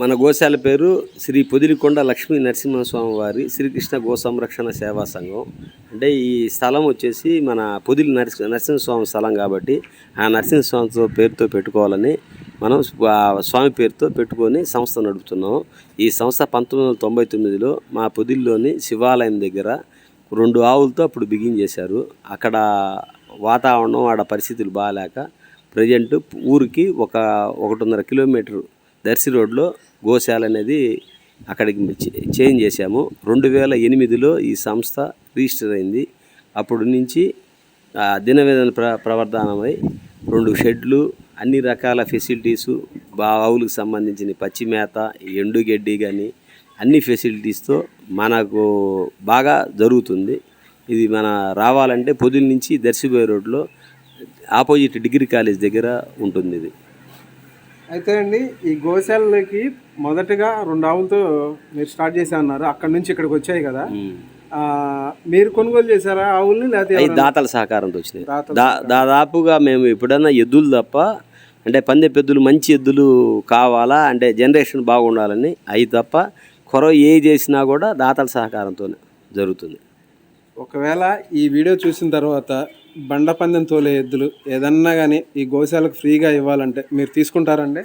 మన గోశాల పేరు శ్రీ పొదిలికొండ లక్ష్మీ నరసింహస్వామి వారి శ్రీకృష్ణ గో సంరక్షణ సేవా సంఘం. అంటే ఈ స్థలం వచ్చేసి మన పొదిలి నరసి నరసింహస్వామి స్థలం కాబట్టి ఆ నరసింహస్వామితో పేరుతో పెట్టుకోవాలని మనం స్వామి పేరుతో పెట్టుకొని సంస్థ నడుపుతున్నాం. ఈ సంస్థ పంతొమ్మిది వందల తొంభై తొమ్మిదిలో మా పొదిల్లోని శివాలయం దగ్గర రెండు ఆవులతో అప్పుడు బిగిన్ చేశారు. అక్కడ వాతావరణం ఆడ పరిస్థితులు బాగాలేక ప్రజెంట్ ఊరికి ఒక ఒకటిన్నర కిలోమీటర్ దర్శి రోడ్లో గోశాల అనేది అక్కడికి చే- చేంజ్ చేశాము. రెండు వేల ఎనిమిదిలో ఈ సంస్థ రిజిస్టర్ అయింది. అప్పుడు నుంచి దినవేదన ప్ర ప్రవర్ధనమై రెండు షెడ్లు అన్ని రకాల ఫెసిలిటీసు బా ఆవులకు సంబంధించిన పచ్చి మేత ఎండుగడ్డి కానీ అన్ని ఫెసిలిటీస్తో మనకు బాగా జరుగుతుంది. ఇది మన రావాలంటే పొదిల నుంచి దర్శిపోయే రోడ్లో ఆపోజిట్ డిగ్రీ కాలేజ్ దగ్గర ఉంటుంది ఇది. అయితే అండి ఈ గోశాలకి మొదటగా రెండు ఆవులతో మీరు స్టార్ట్ చేసా అన్నారు అక్కడ నుంచి ఇక్కడికి వచ్చాయి కదా. మీరు కొనుగోలు చేశారా ఆవుల్ని లేకపోతే దాతల సహకారంతో వచ్చినాయి. దాదాపుగా మేము ఎప్పుడన్నా ఎద్దులు తప్ప అంటే పందె పెద్దులు మంచి ఎద్దులు కావాలా అంటే జనరేషన్ బాగుండాలని అవి తప్ప కొరవ ఏ చేసినా కూడా దాతల సహకారంతోనే జరుగుతుంది. ఒకవేళ ఈ వీడియో చూసిన తర్వాత బండ పందెం తోలే ఎద్దులు ఏదన్నా కానీ ఈ గోశాలకు ఫ్రీగా ఇవ్వాలంటే మీరు తీసుకుంటారండి?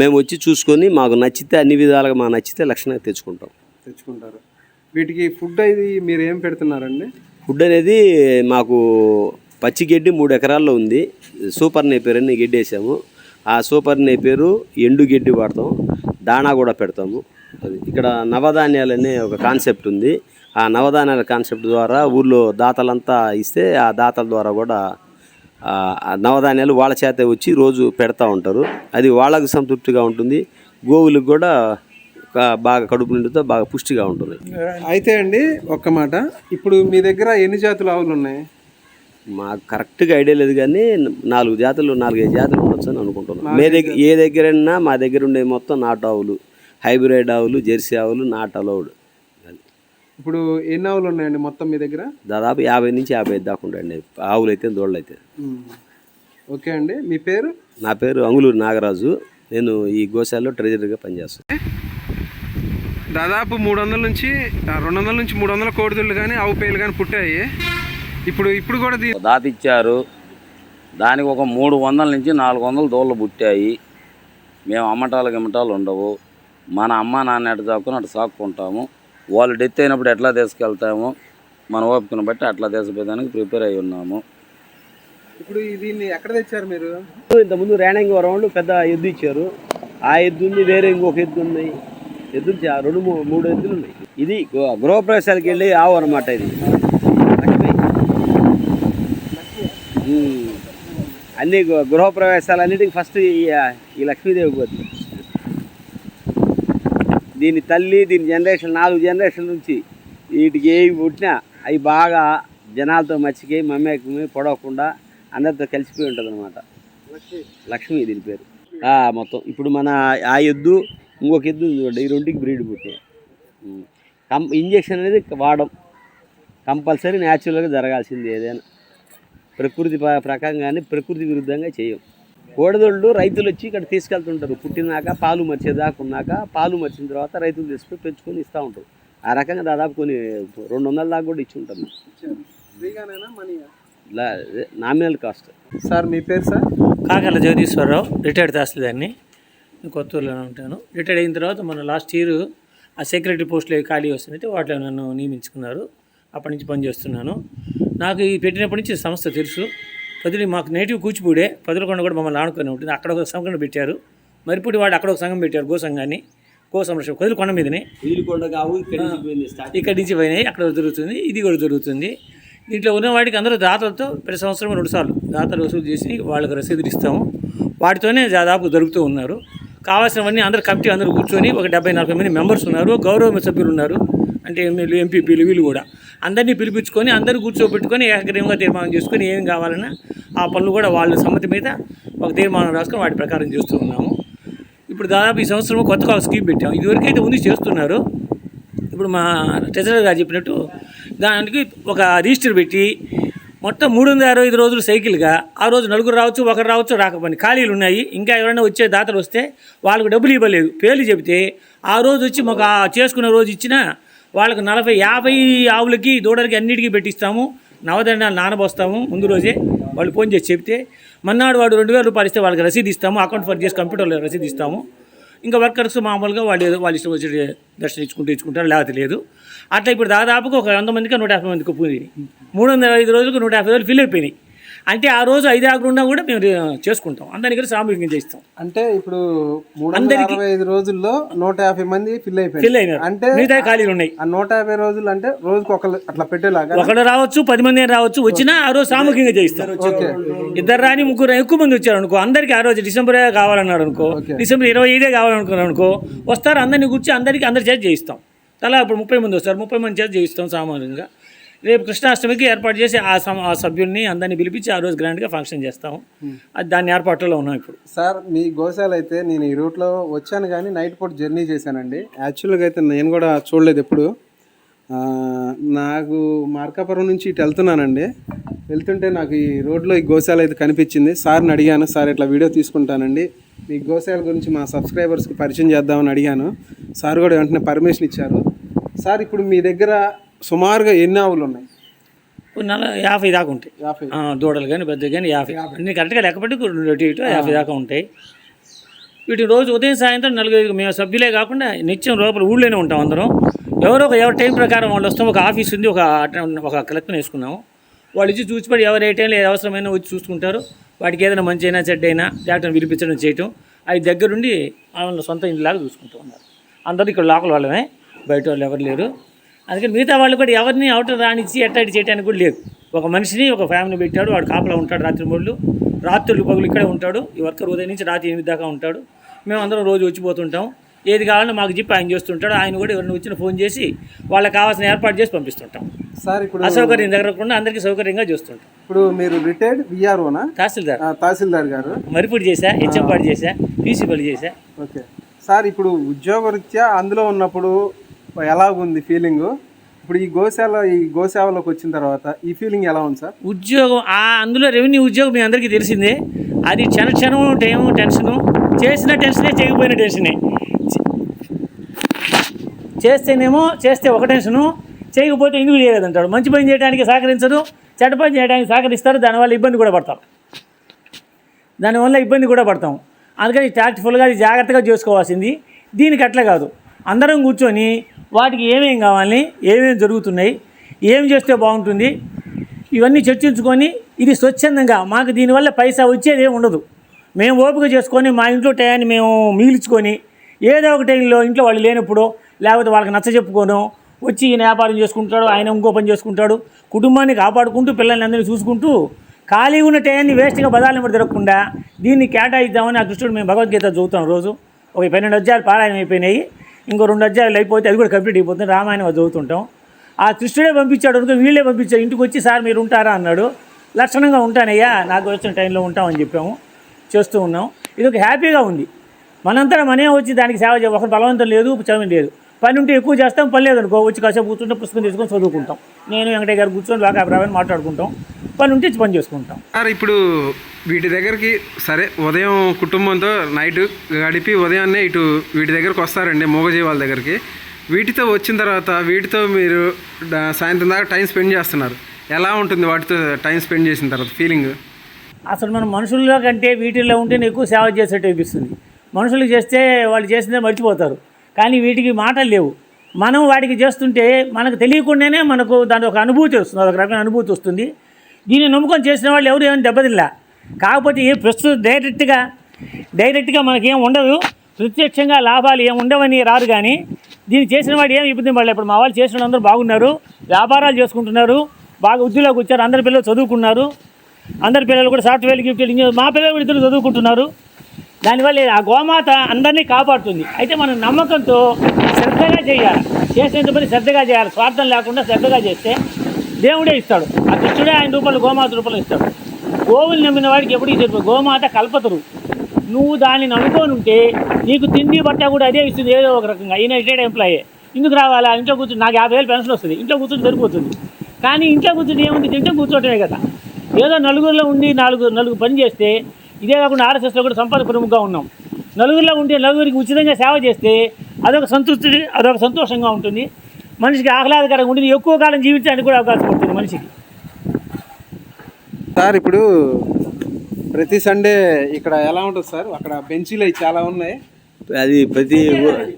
మేము వచ్చి చూసుకొని మాకు నచ్చితే అన్ని విధాలుగా మాకు నచ్చితే లక్షణంగా తెచ్చుకుంటాం. తెచ్చుకుంటారు. వీటికి ఫుడ్ ఇది మీరు ఏం పెడుతున్నారండి? ఫుడ్ అనేది మాకు పచ్చి గడ్డి మూడు ఎకరాల్లో ఉంది. సూపర్ నేపేరు అని గడ్డి వేసాము. ఆ సూపర్ నేపేరు ఎండు గడ్డి వాడతాం. దాణా కూడా పెడతాము. అది ఇక్కడ నవధాన్యాలు అనే ఒక కాన్సెప్ట్ ఉంది. ఆ నవధాన్యాల కాన్సెప్ట్ ద్వారా ఊర్లో దాతలంతా ఇస్తే ఆ దాతల ద్వారా కూడా నవధాన్యాలు వాళ్ళ చేతే వచ్చి రోజు పెడతా ఉంటారు. అది వాళ్ళకు సంతృప్తిగా ఉంటుంది. గోవులకు కూడా ఒక బాగా కడుపు నిండుతో బాగా పుష్టిగా ఉంటుంది. అయితే అండి ఒక్క మాట. ఇప్పుడు మీ దగ్గర ఎన్ని జాతుల ఆవులు ఉన్నాయి? మాకు కరెక్ట్గా ఐడియా లేదు కానీ నాలుగు జాతులు నాలుగైదు జాతులు ఉండొచ్చు అని అనుకుంటున్నాం. మీ దగ్గర ఏ దగ్గరైనా మా దగ్గర ఉండే మొత్తం నాటు ఆవులు హైబ్రిడ్ ఆవులు జెర్సీ ఆవులు నాటు అలౌడ్. ఇప్పుడు ఎన్ని ఆవులు ఉన్నాయండి మొత్తం మీ దగ్గర? దాదాపు యాభై నుంచి యాభై ఐదు దాకా ఉండండి ఆవులు అయితే దోళ్ళు అయితే. ఓకే అండి. మీ పేరు? నా పేరు అంగులూరు నాగరాజు. నేను ఈ గోశాలలో ట్రెజరీగా పనిచేస్తాను దాదాపు మూడు వందల నుంచి రెండు వందల నుంచి మూడు వందల కోడిదుళ్ళు కానీ ఆవు పేలు కానీ పుట్టాయి. ఇప్పుడు ఇప్పుడు కూడా దీ- దాత ఇచ్చారు దానికి ఒక మూడు వందల నుంచి నాలుగు వందల దోళ్ళు పుట్టాయి. మేము అమ్మటాలు గిమ్మటాలు ఉండవు. మన అమ్మ నాన్న ఎట్ట సాక్కుని అటు సాక్కుంటాము. వాళ్ళు డెత్ అయినప్పుడు ఎట్లా తీసుకెళ్తాము మన ఓపికను బట్టి అట్లా తీసుకుపోయేదానికి ప్రిపేర్ అయి ఉన్నాము. ఇప్పుడు దీన్ని ఎక్కడ తెచ్చారు మీరు? ఇంతకుముందు రేణంగి వరంలో పెద్ద ఎద్దు ఇచ్చారు. ఆ ఎద్దు ఉంది వేరే ఇంకొక ఎద్దు ఉన్నాయి ఎద్దులు చా- రెండు మూ- మూడు ఎద్దులు ఉన్నాయి. ఇది గృ- గృహప్రవేశాలకు వెళ్ళి ఆవు అనమాట ఇది. ఉమ్. అన్ని గృ- గృహప్రవేశాలు అన్నిటికి ఫస్ట్ ఈ ఈ లక్ష్మీదేవి పోతుంది. దీని తల్లి దీని జనరేషన్ నాలుగు జనరేషన్ నుంచి వీటికి ఏవి పుట్టినా అవి బాగా జనాలతో మర్చిపోయి మమ్మీ పొడవకుండా అందరితో కలిసిపోయి ఉంటుంది అనమాట లక్ష్మి దీని పేరు. మొత్తం ఇప్పుడు మన ఆ ఎద్దు ఇంకొక ఎద్దు ఉంది చూడండి ఈ రెండుకి బ్రీడ్ పుట్టాయి కం ఇంజక్షన్ అనేది వాడడం కంపల్సరీ న్యాచురల్గా జరగాల్సింది ఏదైనా. ప్రకృతి ప్ర- ప్రకారంగానే ప్రకృతి విరుద్ధంగా చేయం. కోడదోళ్ళు రైతులు వచ్చి ఇక్కడ తీసుకెళ్తుంటారు. పుట్టినాక పాలు మర్చేదాకా ఉన్నాక పాలు మర్చిన తర్వాత రైతులు తీసుకుని పెంచుకొని ఇస్తూ ఉంటారు. ఆ రకంగా దాదాపు కొన్ని రెండు వందల దాకా కూడా ఇచ్చి ఉంటాం నామినల్ కాస్ట్. సార్ మీ పేరు సార్? కాకర్ల జగదీశ్వరరావు రిటైర్డ్ తహసీల్దార్ని. నేను కొత్తూరులోనే ఉంటాను. రిటైర్డ్ అయిన తర్వాత మన లాస్ట్ ఇయర్ ఆ సెక్రటరీ పోస్టులు ఖాళీ వస్తున్నాయి వాటిలో నన్ను నియమించుకున్నారు. అప్పటి నుంచి పనిచేస్తున్నాను. నాకు ఈ పెట్టినప్పటి నుంచి సంస్థ తెలుసు. పదిలి మాకు నేటివ్ కూచిపూడే పదులకొండ కూడా మమ్మల్ని ఆడుకొని ఉంటుంది. అక్కడ ఒక సంఘం పెట్టారు. మరిపూడి వాడు అక్కడ ఒక సంఘం పెట్టారు గో సంఘాన్ని గో సంరక్షణ కొదిలికొండ మీదనే. ఇక్కడి నుంచి పోయినాయి అక్కడ జరుగుతుంది ఇది కూడా జరుగుతుంది. దీంట్లో ఉన్న వాటికి అందరూ దాతలతో ప్రతి సంవత్సరం రెండు సార్లు దాతలు వసూలు చేసి వాళ్ళకి రసీదులు ఇస్తాము. వాటితోనే దాదాపు జరుగుతూ ఉన్నారు. కావాల్సినవన్నీ అందరు కమిటీ అందరూ కూర్చొని ఒక డెబ్బై నలభై మంది మెంబర్స్ ఉన్నారు గౌరవ సభ్యులు ఉన్నారు. అంటే ఎమ్మెల్యే ఎంపీపీలు వీళ్ళు కూడా. అందరినీ పిలిపించుకొని అందరూ కూర్చోబెట్టుకొని ఏకగ్రీవంగా తీర్మానం చేసుకొని ఏం కావాలన్నా ఆ పనులు కూడా వాళ్ళ సమ్మతి మీద ఒక తీర్మానం రాసుకొని వాటి ప్రకారం చేస్తూ ఉన్నాము. ఇప్పుడు దాదాపు ఈ సంవత్సరం కొత్తగా ఒక స్కీమ్ పెట్టాము. ఇదివరకైతే ఉంది చేస్తున్నారు. ఇప్పుడు మా ట్రెజరర్ గారు చెప్పినట్టు దానికి ఒక రిజిస్టర్ పెట్టి మొత్తం మూడు వందల అరవై ఐదు రోజులు సైకిల్గా ఆ రోజు నలుగురు రావచ్చు ఒకరు రావచ్చు రాకపోయి ఖాళీలు ఉన్నాయి. ఇంకా ఎవరైనా వచ్చే దాతలు వస్తే వాళ్ళకి డబ్బులు ఇవ్వలేదు. పేర్లు చెబితే ఆ రోజు వచ్చి మాకు చేసుకున్న రోజు ఇచ్చినా వాళ్ళకు నలభై యాభై ఆవులకి దూడలకి అన్నిటికీ పెట్టిస్తాము. నవదండాలు నానబోస్తాము. ముందు రోజే వాళ్ళు ఫోన్ చేసి చెప్తే మన్నాడు వాడు రెండు వేల రూపాయలు ఇస్తే వాళ్ళకి రసీదు ఇస్తాము. అకౌంట్ ఫర్ చేసి కంప్యూటర్లో రసీదు ఇస్తాము. ఇంకా వర్కర్స్ మామూలుగా వాళ్ళు ఏదో వాళ్ళు ఇష్టం వచ్చి దర్శనం ఇచ్చుకుంటూ ఇచ్చుకుంటారు లేకపోతే లేదు. అట్లా ఇప్పుడు దాదాపుగా ఒక వంద మందికి నూట యాభై మందికి పోయింది మూడు వందల ఐదు రోజులకు నూట యాభై రోజులు ఫిల్ అయిపోయినాయి. అంటే ఆ రోజు ఐదు ఆరు ఉన్నా కూడా మేము చేసుకుంటాం. అందరి దగ్గర సామూహికంగా చేస్తాం అంటే ఇప్పుడు అరవై ఐదు రోజుల్లో నూట యాభై మంది ఫిల్ ఫిల్ అయిపోయింది అయినారు. అంటే మిగతా ఖాళీలు ఉన్నాయి. ఆ నూట యాభై రోజులు అంటే రోజుకి ఒకళ్ళు అట్లా పెట్టేలాగా? ఒకడు రావచ్చు పది మంది రావచ్చు వచ్చినా ఆ రోజు సామూహికంగా చేయిస్తాం. ఓకే. ఇద్దరు రాని ముగ్గురు ఎక్కువ మంది వచ్చారు అనుకో అందరికి ఆ రోజు డిసెంబరే కావాలన్నాడు అనుకో డిసెంబర్ ఇరవై ఐదే కావాలనుకున్నాడు అనుకో వస్తారు అందరిని కూర్చి అందరికి అందరి చేతి చేయిస్తాం. తలా ఇప్పుడు ముప్పై మంది వస్తారు ముప్పై మంది చేతి చేయిస్తాం సామాన్యంగా. రేపు కృష్ణాష్టమికి ఏర్పాటు చేసి ఆ సమ ఆ సభ్యుల్ని అందరినీ పిలిపించి ఆ రోజు గ్రాండ్గా ఫంక్షన్ చేస్తాము. అది దాని ఏర్పాట్లో ఉన్నాం ఇప్పుడు. సార్ మీ గోశాల అయితే నేను ఈ రూట్లో వచ్చాను కానీ నైట్ పూట జర్నీ చేశానండి. యాక్చువల్గా అయితే నేను కూడా చూడలేదు ఎప్పుడు. నాకు మార్కాపురం నుంచి ఇటు వెళ్తున్నానండి. వెళ్తుంటే నాకు ఈ రోడ్లో ఈ గోశాల అయితే కనిపించింది. సార్ని అడిగాను సార్ ఇట్లా వీడియో తీసుకుంటానండి. మీ గోశాల గురించి మా సబ్స్క్రైబర్స్కి పరిచయం చేద్దామని అడిగాను. సార్ కూడా వెంటనే పర్మిషన్ ఇచ్చారు. సార్ ఇప్పుడు మీ దగ్గర సుమారుగా ఎన్ని ఆవులు ఉన్నాయి? నెల యాభై దాకా ఉంటాయి. యాభై. దూడలు కానీ పెద్ద కానీ యాభై. అన్ని కరెక్ట్గా లెక్కపెట్టి రెండు అటు ఇటు యాభై దాకా ఉంటాయి. వీటిని రోజు ఉదయం సాయంత్రం నలుగురు మేము సభ్యులే కాకుండా నిత్యం లోపల ఊళ్ళోనే ఉంటాం అందరం. ఎవరో ఒక ఎవరి టైం ప్రకారం వాళ్ళు వస్తాం. ఒక ఆఫీస్ ఉంది ఒక ఒక కలెక్టర్ వేసుకున్నాము. వాళ్ళు ఇచ్చి చూసిపడి ఎవరు ఏ టైంలో ఏది అవసరమైనా వచ్చి చూసుకుంటారు. వాటికి ఏదైనా మంచి అయినా చెడ్డ అయినా డాక్టర్ని వినిపించడం చేయటం. అవి దగ్గరుండి వాళ్ళ సొంత ఇంటిలాగా చూసుకుంటూ ఉన్నారు. అందరూ ఇక్కడ లోకల్ వాళ్ళమే. బయట వాళ్ళు ఎవరు లేరు. అందుకని మిగతా వాళ్ళు కూడా ఎవరిని అవుటర్ రానిచ్చి ఎట్టడి చేయడానికి కూడా లేదు. ఒక మనిషిని ఒక ఫ్యామిలీ పెట్టాడు వాడు కాపలా ఉంటాడు రాత్రి మూడు రాత్రులు పగులు ఇక్కడే ఉంటాడు. ఈ వర్కర్ ఉదయం నుంచి రాత్రి ఎనిమిది దాకా ఉంటాడు. మేము అందరం రోజు వచ్చిపోతుంటాం. ఏది కావాలన్నా మాకు చెప్పి ఆయన చేస్తుంటాడు. ఆయన కూడా ఎవరిని వచ్చిన ఫోన్ చేసి వాళ్ళకి కావాల్సిన ఏర్పాటు చేసి పంపిస్తుంటాం. సార్ ఇప్పుడు అసౌకర్యం జరగకుండా అందరికీ సౌకర్యంగా చేస్తుంటాం. ఇప్పుడు మీరు రిటైర్డ్ విఆర్ఓనా తహసీల్దార్. తహసీల్దార్ గారు. మరిపూడి చేశా హెచ్ఎంపాడు చేశా పీసీ పని చేశా. ఓకే. సార్ ఇప్పుడు ఉద్యోగరీత్యా అందులో ఉన్నప్పుడు ఎలా ఉంది ఫీలింగ్ ఇప్పుడు ఈ గోశాల ఈ గోసేవలోకి వచ్చిన తర్వాత ఈ ఫీలింగ్ ఎలా ఉంది సార్? ఉద్యోగం ఆ అందులో రెవెన్యూ ఉద్యోగం మీ అందరికీ తెలిసిందే. అది క్షణ క్షణం టైం టెన్షను చేసిన టెన్షనే చేయకపోయిన టెన్షనే చేస్తేనేమో చేస్తే ఒక టెన్షను చేయకపోతే ఎందుకు చేయలేదంటాడు? మంచి పని చేయడానికి సహకరించదు చెడ్డ పని చేయడానికి సహకరిస్తారు దానివల్ల ఇబ్బంది కూడా పడతాం. దానివల్ల ఇబ్బంది కూడా పడతాం. అందుకని ట్యాక్ట్ఫుల్గా అది జాగ్రత్తగా చేసుకోవాల్సింది. దీనికి అట్లా కాదు. అందరం కూర్చొని వాటికి ఏమేమి కావాలి ఏమేమి జరుగుతున్నాయి ఏం చేస్తే బాగుంటుంది ఇవన్నీ చర్చించుకొని ఇది స్వచ్ఛందంగా మాకు దీనివల్ల పైసా వచ్చేది ఏమి ఉండదు. మేము ఓపిక చేసుకొని మా ఇంట్లో టయాన్ని మేము మిగిల్చుకొని ఏదో ఒక టైంలో ఇంట్లో వాళ్ళు లేనప్పుడు లేకపోతే వాళ్ళకి నచ్చ చెప్పుకోను వచ్చి ఈయన వ్యాపారం చేసుకుంటాడు ఆయన ఇంకో పని చేసుకుంటాడు కుటుంబాన్ని కాపాడుకుంటూ పిల్లల్ని అందరినీ చూసుకుంటూ ఖాళీ ఉన్న టయాన్ని వేస్ట్గా బదాలని కూడా తిరగకుండా దీన్ని కేటాయిద్దామని ఆ దృష్టిలో మేము భగవద్గీత చదువుతాం రోజు. ఒక పన్నెండు అధ్యాయాలు పారాయణం అయిపోయినాయి. ఇంకో రెండు అధ్యాయాలు అయిపోతే అది కూడా కంప్లీట్ అయిపోతుంది. రామాయణం చదువుతుంటాం. ఆ కృష్ణుడే పంపించాడు అనుకో వీళ్ళే పంపించారు. ఇంటికి వచ్చి సార్ మీరు ఉంటారా? అన్నాడు. లక్షణంగా ఉంటానయ్యా నాకు వచ్చిన టైంలో ఉంటామని చెప్పాము. చేస్తూ ఉన్నాం. ఇది ఒక హ్యాపీగా ఉంది. మనంతా మనే వచ్చి దానికి సేవ చేయ ఒకరు బలవంతం లేదు చదువు లేదు. పని ఉంటే ఎక్కువ చేస్తాం పని లేదనుకో వచ్చి కాసేపు కూర్చుంటే పుస్తకం తీసుకొని చదువుకుంటాం. నేను వెంకటయ్య గారు కూర్చొని లోక మాట్లాడుకుంటాం. పని ఉంటే పని చేసుకుంటాం. సార్ ఇప్పుడు వీటి దగ్గరికి సరే ఉదయం కుటుంబంతో నైట్ గడిపి ఉదయాన్నే ఇటు వీటి దగ్గరకు వస్తారండి మూగజీవాల దగ్గరికి. వీటితో వచ్చిన తర్వాత వీటితో మీరు సాయంత్రం దాకా టైం స్పెండ్ చేస్తున్నారు. ఎలా ఉంటుంది వాటితో టైం స్పెండ్ చేసిన తర్వాత ఫీలింగ్? అసలు మనం మనుషుల్లో కంటే వీటిల్లో ఉంటేనే ఎక్కువ సేవ చేసేట్టు అనిపిస్తుంది. మనుషులు చేస్తే వాళ్ళు చేసిందే మర్చిపోతారు. కానీ వీటికి మాటలు లేవు. మనం వాటికి చేస్తుంటే మనకు తెలియకుండానే మనకు దాని ఒక అనుభూతి వస్తుంది ఒక రకమైన అనుభూతి వస్తుంది. దీన్ని నమ్ముకొని చేసిన వాళ్ళు ఎవరు ఏమైనా దెబ్బతిల్లా కాకపోతే ఈ ప్రస్తుతం డైరెక్ట్గా డైరెక్ట్గా మనకేం ఉండదు. ప్రత్యక్షంగా లాభాలు ఏం ఉండవని రారు కానీ దీన్ని చేసిన వాడు ఏం ఇబ్బంది పడలేదు. ఇప్పుడు మా వాళ్ళు చేసిన అందరూ బాగున్నారు. వ్యాపారాలు చేసుకుంటున్నారు. బాగా ఉద్యోగంలోకి వచ్చారు. అందరి పిల్లలు చదువుకున్నారు. అందరి పిల్లలు కూడా సాఫ్ట్వేర్ గిఫ్ట్ మా పిల్లలు కూడా ఇద్దరు చదువుకుంటున్నారు. దానివల్ల ఆ గోమాత అందరినీ కాపాడుతుంది. అయితే మనం నమ్మకంతో శ్రద్ధగా చేయాలి. చేసేంత పని శ్రద్ధగా చేయాలి. స్వార్థం లేకుండా శ్రద్ధగా చేస్తే దేవుడే ఇస్తాడు. ఆ కృష్ణుడే ఆయన రూపాయలు గోమాత రూపాయలు ఇస్తాడు. గోవులు నమ్మిన వాడికి ఎప్పటికీ చెప్పు గోమాత కల్పతరు నువ్వు దానిని అనుకోనుంటే ఉంటే నీకు తిండి బట్ట కూడా అదే ఇస్తుంది ఏదో ఒక రకంగా. ఈయన రిటైర్డ్ ఎంప్లాయీ. ఇందుకు రావాలా? ఇంట్లో కూర్చుని నాకు యాభై వేలు పెన్షన్ వస్తుంది. ఇంట్లో కూర్చుని సరిపోతుంది. కానీ ఇంట్లో కూర్చుని ఏముంది? తింటే కూర్చోవటమే కదా. ఏదో నలుగురిలో ఉండి నాలుగు నలుగురు పని చేస్తే ఇదే కాకుండా ఆర్ఎస్ఎస్లో కూడా సంపద ప్రముఖంగా ఉన్నాం. నలుగురిలో ఉంటే నలుగురికి ఉచితంగా సేవ చేస్తే అదొక సంతృప్తి అదొక సంతోషంగా ఉంటుంది. మనిషికి ఆహ్లాదకరంగా ఉంటుంది ఎక్కువ కాలం జీవించడానికి కూడా అవకాశం ఉంటుంది మనిషికి. సార్ ఇప్పుడు ప్రతి సండే ఇక్కడ ఎలా ఉంటుంది సార్? అక్కడ బెంచీలు అవి చాలా ఉన్నాయి. అది ప్రతి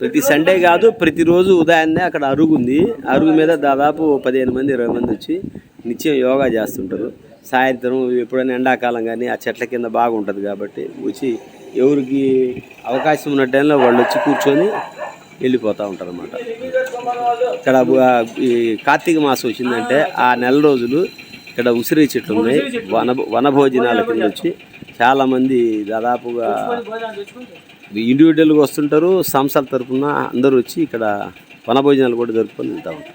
ప్రతి సండే కాదు ప్రతిరోజు ఉదయాన్నే అక్కడ అరుగు ఉంది. అరుగు మీద దాదాపు పదిహేను మంది ఇరవై మంది వచ్చి నిత్యం యోగా చేస్తుంటారు. సాయంత్రం ఎప్పుడైనా ఎండాకాలం కానీ ఆ చెట్ల కింద బాగుంటుంది కాబట్టి వచ్చి ఎవరికి అవకాశం ఉన్న టైంలో వాళ్ళు వచ్చి కూర్చొని వెళ్ళిపోతూ ఉంటారు అన్నమాట ఇక్కడ ఈ కార్తీక మాసం వచ్చిందంటే ఆ నెల రోజులు ఇక్కడ ఉసిరి చెట్లు ఉన్నాయి వన వనభోజనాల కింద వచ్చి చాలామంది దాదాపుగా ఇండివిజువల్గా వస్తుంటారు. సంస్థల తరపున అందరూ వచ్చి ఇక్కడ వనభోజనాలు కూడా జరుపుకొని వెళ్తూ ఉంటారు.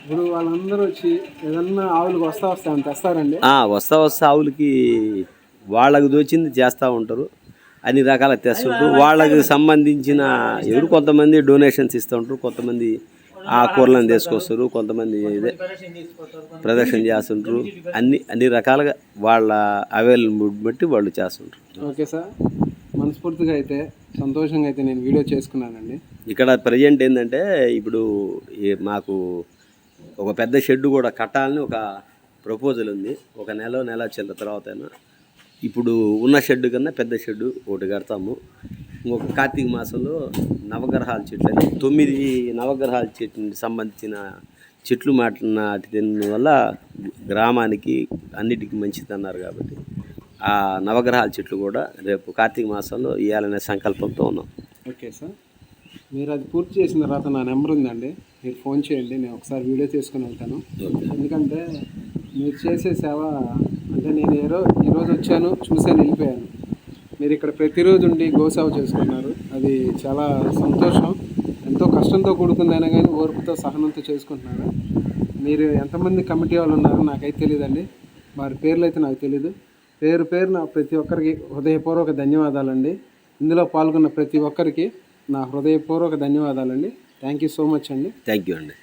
ఇప్పుడు వాళ్ళందరూ వచ్చి ఏదన్నా ఆవులకు వస్తా వస్తా తెస్తారండి? వస్తా వస్తా ఆవులకి వాళ్ళకు దోచింది చేస్తూ ఉంటారు. అన్ని రకాల తెస్తుంటారు వాళ్ళకి సంబంధించిన ఎవరు కొంతమంది డొనేషన్స్ ఇస్తూ ఉంటారు కొంతమంది ఆ కూరలను తీసుకొస్తారు కొంతమంది ఇదే ప్రదర్శన చేస్తుంటారు. అన్ని అన్ని రకాలుగా వాళ్ళ అవైలబుల్ బట్టి వాళ్ళు చేస్తుంటారు. Okay sir. మనస్ఫూర్తిగా అయితే సంతోషంగా అయితే నేను వీడియో చేసుకున్నానండి. ఇక్కడ ప్రజెంట్ ఏంటంటే ఇప్పుడు ఈ మాకు ఒక పెద్ద షెడ్ కూడా కట్టాలని ఒక ప్రపోజల్ ఉంది. ఒక నెల నెల చిన్న తర్వాత అయినా ఇప్పుడు ఉన్న షెడ్ కన్నా పెద్ద షెడ్ ఒకటి కడతాము. ఇంకొక కార్తీక మాసంలో నవగ్రహాల చెట్లు తొమ్మిది నవగ్రహాల చెట్లకు సంబంధించిన చెట్లు మాట నాటి వల్ల గ్రామానికి అన్నిటికీ మంచిది అన్నారు కాబట్టి ఆ నవగ్రహాల చెట్లు కూడా రేపు కార్తీక మాసంలో ఇవ్వాలనే సంకల్పంతో ఉన్నాం. Okay sir. మీరు అది పూర్తి చేసిన తర్వాత నా నెంబర్ ఉందండి. మీరు ఫోన్ చేయండి నేను ఒకసారి వీడియో తీసుకుని వెళ్తాను. ఎందుకంటే మీరు చేసే సేవ నేను ఏదో ఈరోజు వచ్చాను చూసాను వెళ్ళిపోయాను. మీరు ఇక్కడ ప్రతిరోజు ఉండి గోసావ చేసుకున్నారు. అది చాలా సంతోషం. ఎంతో కష్టంతో కూడుకుందైనా కానీ ఓర్పుతో సహనంతో చేసుకుంటున్నారు. మీరు ఎంతమంది కమిటీ వాళ్ళు ఉన్నారో నాకైతే తెలియదండి వారి పేర్లు అయితే నాకు తెలియదు పేరు పేరు నా ప్రతి ఒక్కరికి హృదయపూర్వక ధన్యవాదాలండి. ఇందులో పాల్గొన్న ప్రతి ఒక్కరికి నా హృదయపూర్వక ధన్యవాదాలండి. థ్యాంక్ యూ సో మచ్ అండి. థ్యాంక్ యూ అండి.